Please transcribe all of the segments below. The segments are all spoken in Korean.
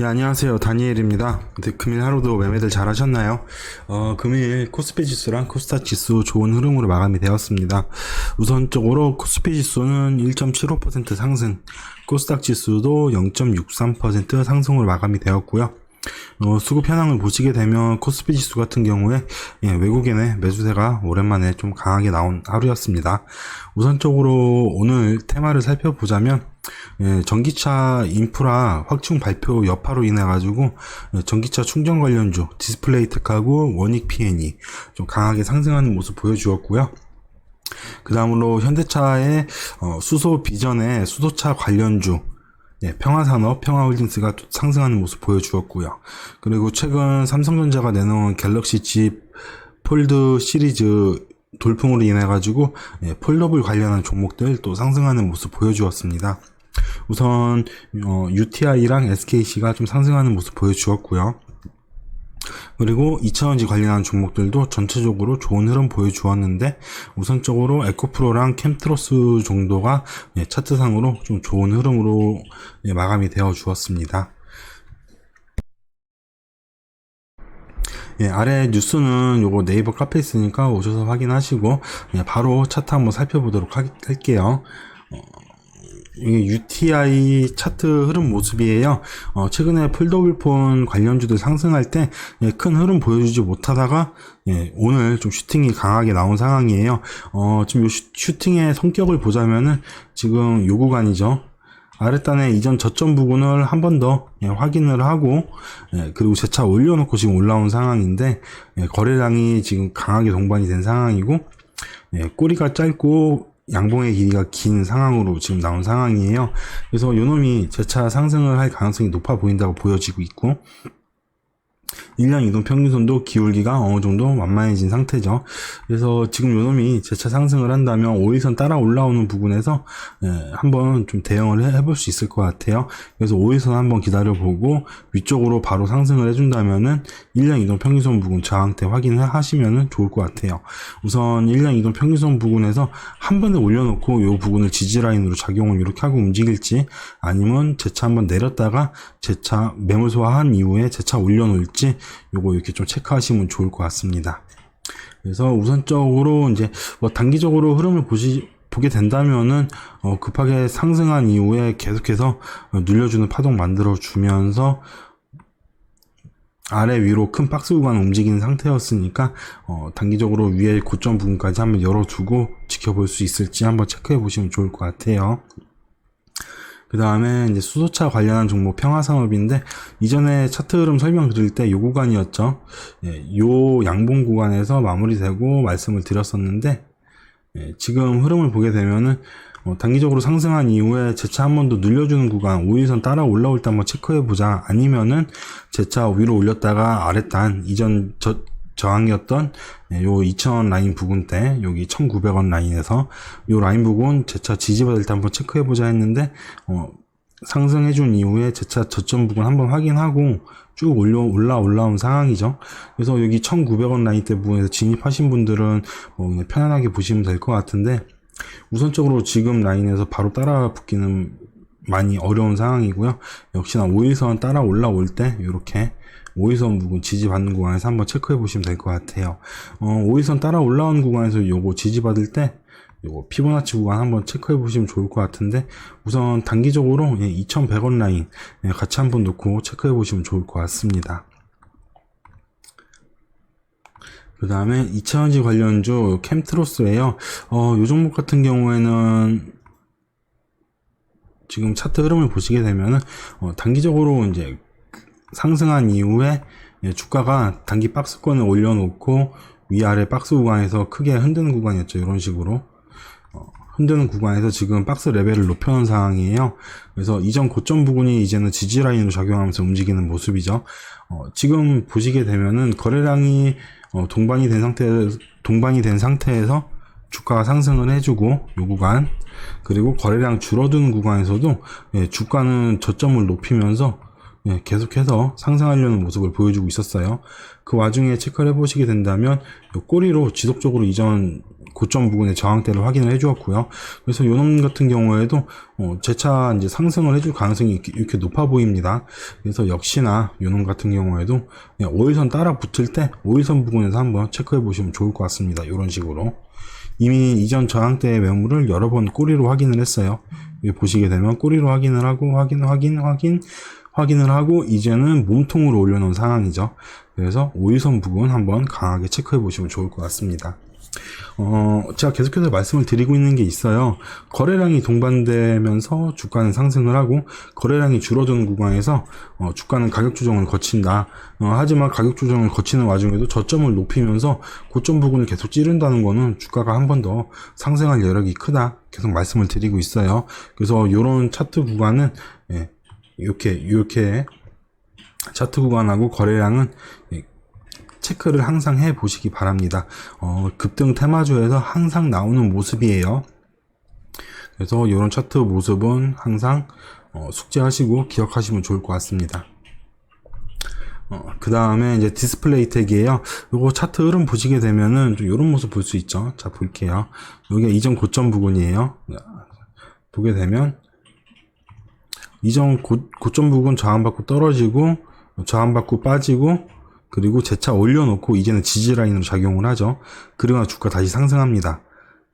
예, 안녕하세요. 다니엘입니다. 네, 금일 하루도 매매들 잘 하셨나요? 어, 금일 코스피 지수랑 코스닥 지수 좋은 흐름으로 마감이 되었습니다. 우선적으로 코스피 지수는 1.75% 상승, 코스닥 지수도 0.63% 상승으로 마감이 되었고요. 어, 수급 현황을 보시게 되면 코스피 지수 같은 경우에 예, 외국인의 매수세가 오랜만에 좀 강하게 나온 하루였습니다. 우선적으로 오늘 테마를 살펴보자면 예, 전기차 인프라 확충 발표 여파로 인해 가지고 예, 전기차 충전 관련주 디스플레이 테크하고 원익 P&E 좀 강하게 상승하는 모습 보여주었고요. 그 다음으로 현대차의 어, 수소 비전의 수소차 관련주 예, 평화산업, 평화홀딩스가 또 상승하는 모습 보여주었고요. 그리고 최근 삼성전자가 내놓은 갤럭시 집 폴드 시리즈 돌풍으로 인해 가지고 예, 폴더블 관련한 종목들 또 상승하는 모습 보여주었습니다. 우선 어, UTI랑 SKC가 좀 상승하는 모습 보여주었고요. 그리고 2차원지 관련한 종목들도 전체적으로 좋은 흐름 보여주었는데 우선적으로 에코프로랑 캠트로스 정도가 예, 차트상으로 좀 좋은 흐름으로 예, 마감이 되어 주었습니다. 예, 아래 뉴스는 요거 네이버 카페 있으니까 오셔서 확인하시고 예, 바로 차트 한번 살펴보도록 하- 할게요. UTI 차트 흐름 모습이에요. 어, 최근에 폴더블폰 관련주들 상승할 때큰 흐름 보여주지 못하다가 예, 오늘 좀 슈팅이 강하게 나온 상황이에요. 어, 지금 요 슈, 슈팅의 성격을 보자면은 지금 요 구간이죠. 아랫단의 이전 저점 부분을 한 번 더 확인을 하고 예, 그리고 재차 올려놓고 지금 올라온 상황인데 예, 거래량이 지금 강하게 동반이 된 상황이고 예, 꼬리가 짧고 양봉의 길이가 긴 상황으로 지금 나온 상황이에요. 그래서 요놈이 재차 상승을 할 가능성이 높아 보인다고 보여지고 있고 1년 이동 평균선도 기울기가 어느 정도 완만해진 상태죠. 그래서 지금 요놈이 재차 상승을 한다면 5일선 따라 올라오는 부분에서 예, 한번 좀 대응을 해- 해볼 수 있을 것 같아요. 그래서 5일선 한번 기다려보고 위쪽으로 바로 상승을 해준다면은 1년 이동 평균선 부분 저항대 확인을 하시면은 좋을 것 같아요. 우선 1년 이동 평균선 부분에서 한 번에 올려놓고 요 부분을 지지라인으로 작용을 이렇게 하고 움직일지 아니면 재차 한번 내렸다가 재차 매물 소화한 이후에 재차 올려놓을지 요거 이렇게 좀 체크하시면 좋을 것 같습니다. 그래서 우선적으로 이제 뭐 단기적으로 흐름을 보시 보게 된다면은 어, 급하게 상승한 이후에 계속해서 어, 눌려주는 파동 만들어 주면서 아래 위로 큰 박스 구간 움직이는 상태였으니까 어, 단기적으로 위에 고점 부분까지 한번 열어두고 지켜볼 수 있을지 한번 체크해 보시면 좋을 것 같아요. 그 다음에 이제 수소차 관련한 종목 평화산업인데 이전에 차트 흐름 설명드릴 때 요 구간이었죠. 예, 요 양봉 구간에서 마무리되고 말씀을 드렸었는데 예, 지금 흐름을 보게 되면은 어, 단기적으로 상승한 이후에 재차 한 번 더 눌려주는 구간 5일선 따라 올라올 때 한번 체크해 보자 아니면은 재차 위로 올렸다가 아랫단 이전 저, 저항이었던 예, 요 2000원 라인 부분 때 여기 1900원 라인에서 요 라인 부분 재차 지지받을 때 한번 체크해 보자 했는데 어, 상승해 준 이후에 재차 저점 부분 한번 확인하고 쭉 올려 올라 올라온 상황이죠. 그래서 여기 1,900원 라인 때 부분에서 진입하신 분들은 뭐 편안하게 보시면 될 것 같은데 우선적으로 지금 라인에서 바로 따라 붙기는 많이 어려운 상황이고요. 역시나 5일선 따라 올라올 때 이렇게 5일선 부분 지지받는 구간에서 한번 체크해 보시면 될 것 같아요. 어, 5일선 따라 올라온 구간에서 요거 지지받을 때 요거 피보나치 구간 한번 체크해 보시면 좋을 것 같은데 우선 단기적으로 2,100원 라인 예, 같이 한번 놓고 체크해 보시면 좋을 것 같습니다. 그 다음에 2차원지 관련주 캠트로스예요. 어, 요 종목 같은 경우에는 지금 차트 흐름을 보시게 되면은 어, 단기적으로 이제 상승한 이후에 예, 주가가 단기 박스권을 올려놓고 위아래 박스 구간에서 크게 흔드는 구간이었죠. 이런 식으로. 어, 흔드는 구간에서 지금 박스 레벨을 높여놓은 상황이에요. 그래서 이전 고점 부분이 이제는 지지 라인으로 작용하면서 움직이는 모습이죠. 어, 지금 보시게 되면은 거래량이 어, 동반이 된 상태 동반이 된 상태에서 주가가 상승을 해주고 요 구간 그리고 거래량 줄어드는 구간에서도 예, 주가는 저점을 높이면서 예, 계속해서 상승하려는 모습을 보여주고 있었어요. 그 와중에 체크를 해보시게 된다면 요 꼬리로 지속적으로 이전 고점 부근의 저항대를 확인을 해주었고요. 그래서 요놈 같은 경우에도 어, 재차 이제 상승을 해줄 가능성이 이렇게, 높아 보입니다. 그래서 역시나 요놈 같은 경우에도 그냥 5일선 따라 붙을 때 5일선 부근에서 한번 체크해 보시면 좋을 것 같습니다. 이런 식으로. 이미 이전 저항대의 매물을 여러 번 꼬리로 확인을 했어요. 보시게 되면 꼬리로 확인을 하고 확인 확인 확인 확인을 하고 이제는 몸통으로 올려놓은 상황이죠. 그래서 5일선 부분 한번 강하게 체크해 보시면 좋을 것 같습니다. 어, 제가 계속해서 말씀을 드리고 있는 게 있어요. 거래량이 동반되면서 주가는 상승을 하고 거래량이 줄어드는 구간에서 어, 주가는 가격 조정을 거친다. 어, 하지만 가격 조정을 거치는 와중에도 저점을 높이면서 고점 부분을 계속 찌른다는 거는 주가가 한 번 더 상승할 여력이 크다. 계속 말씀을 드리고 있어요. 그래서 이런 차트 구간은 예, 이렇게 이렇게 차트 구간하고 거래량은 예, 체크를 항상 해 보시기 바랍니다. 어, 급등 테마주에서 항상 나오는 모습이에요. 그래서 이런 차트 모습은 항상 어, 숙지하시고 기억하시면 좋을 것 같습니다. 그 다음에 이제 디스플레이 택이에요. 요거 차트 흐름 보시게 되면은 좀 이런 모습 볼 수 있죠. 자, 볼게요. 여기가 이전 고점 부근이에요. 보게 되면 이전 고, 고점 부근 저항받고 떨어지고 저항받고 빠지고 그리고 재차 올려놓고 이제는 지지 라인으로 작용을 하죠. 그러나 주가 다시 상승합니다.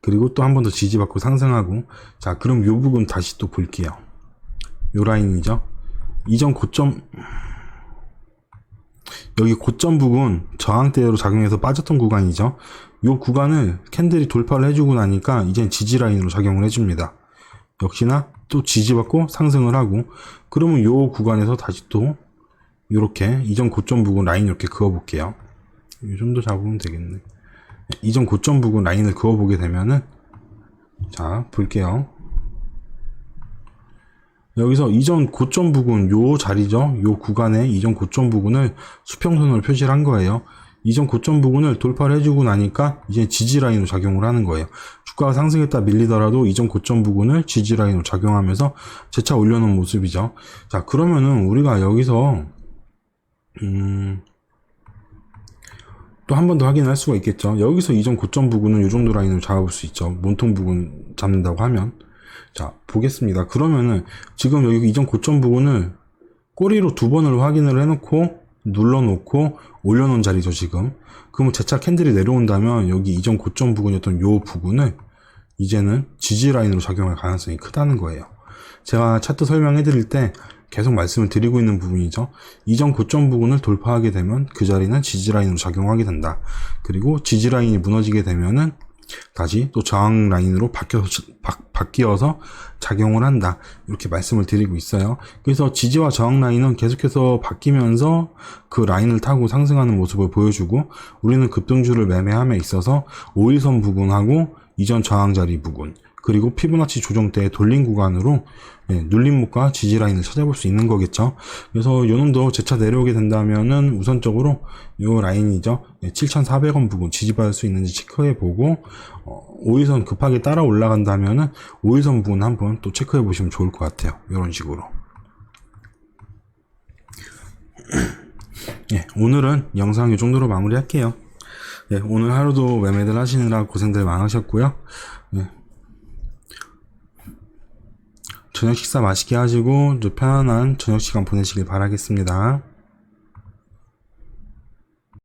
그리고 또 한 번 더 지지받고 상승하고 자 그럼 요 부분 다시 또 볼게요. 요 라인이죠. 이전 고점 여기 고점 부분 저항대로 작용해서 빠졌던 구간이죠. 요 구간을 캔들이 돌파를 해주고 나니까 이젠 지지 라인으로 작용을 해줍니다. 역시나 또 지지받고 상승을 하고 그러면 요 구간에서 다시 또 이렇게 이전 고점 부근 라인 이렇게 그어볼게요. 이 정도 잡으면 되겠네. 이전 고점 부근 라인을 그어보게 되면은 자 볼게요. 여기서 이전 고점 부근 요 자리죠. 요 구간에 이전 고점 부근을 수평선으로 표시를 한 거예요. 이전 고점 부근을 돌파를 해주고 나니까 이제 지지 라인으로 작용을 하는 거예요. 주가가 상승했다 밀리더라도 이전 고점 부근을 지지 라인으로 작용하면서 재차 올려놓은 모습이죠. 자 그러면은 우리가 여기서 음, 또 한 번 더 확인할 수가 있겠죠. 여기서 이전 고점 부근은 이 정도 라인으로 잡아볼 수 있죠. 몸통 부근 잡는다고 하면. 자, 보겠습니다. 그러면은 지금 여기 이전 고점 부근을 꼬리로 두 번을 확인을 해놓고 눌러놓고 올려놓은 자리죠, 지금. 그러면 재차 캔들이 내려온다면 여기 이전 고점 부근이었던 요 부분을 이제는 지지 라인으로 작용할 가능성이 크다는 거예요. 제가 차트 설명해 드릴 때 계속 말씀을 드리고 있는 부분이죠. 이전 고점 부분을 돌파하게 되면 그 자리는 지지라인으로 작용하게 된다. 그리고 지지라인이 무너지게 되면은 다시 또 저항 라인으로 바뀌어서, 바, 바뀌어서 작용을 한다. 이렇게 말씀을 드리고 있어요. 그래서 지지와 저항 라인은 계속해서 바뀌면서 그 라인을 타고 상승하는 모습을 보여주고 우리는 급등주를 매매함에 있어서 5일선 부분하고 이전 저항 자리 부분 그리고 피부나치 조정대의 돌린 구간으로 예, 눌림목과 지지 라인을 찾아볼 수 있는 거겠죠. 그래서 요 놈도 재차 내려오게 된다면은 우선적으로 요 라인이죠. 예, 7,400원 부분 지지받을 수 있는지 체크해 보고 어, 5일선 급하게 따라 올라간다면은 5일선 부분 한번 또 체크해 보시면 좋을 것 같아요. 이런 식으로. 예, 오늘은 영상 이 정도로 마무리할게요. 예, 오늘 하루도 매매들 하시느라 고생들 많으셨고요. 예, 저녁 식사 맛있게 하시고 좀 편안한 저녁 시간 보내시길 바라겠습니다.